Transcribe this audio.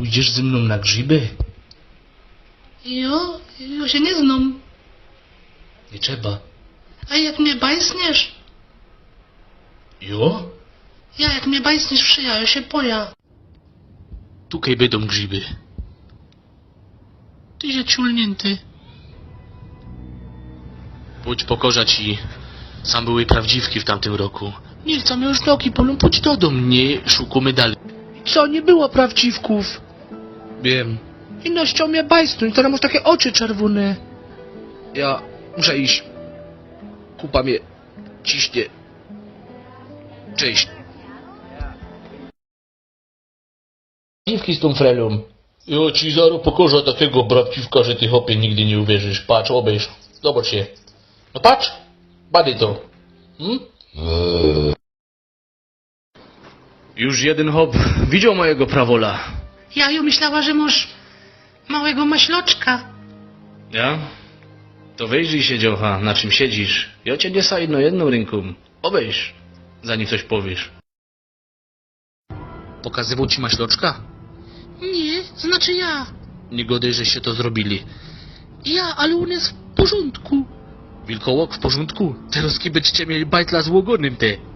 pójdziesz ze mną na grzyby? Jo, jo się nie znam. Nie trzeba. A jak mnie bajsniesz? Jo? Ja jak mnie bajsniesz w szyja, ja się poja. Tukaj będą grzyby. Ty się ciulnięty. Pójdź pokorza ci. Sam były prawdziwki w tamtym roku. Nie chcę już nogi bolą, pójdź do domu, nie szukamy dalej. Co, nie było prawdziwków? Wiem. Ino chciał mnie bajsnąć, teraz masz takie oczy czerwone. Ja muszę iść. Kupa mnie ciśnie. Cześć. Dziwki z tą frelą. Ja ci zaro pokorza takiego prawdziwka, że ty hopie nigdy nie uwierzysz. Patrz, obejrz. Zobacz się. No patrz. Bady to. Hmm? Już jeden hop widział mojego prawola. Ja jo myślała, że masz małego maśloczka. Ja? To wyjrzyj się, dziocha, na czym siedzisz. Ja cię nie sajno jedną ręką. Obejrz, zanim coś powiesz. Pokazywał ci maśloczka? Nie, znaczy ja. Nie godaj, żeście to zrobili. Ja, ale on jest w porządku. Wilkołok w porządku? Teraz będziecie mieli bajtla z łogonem, te.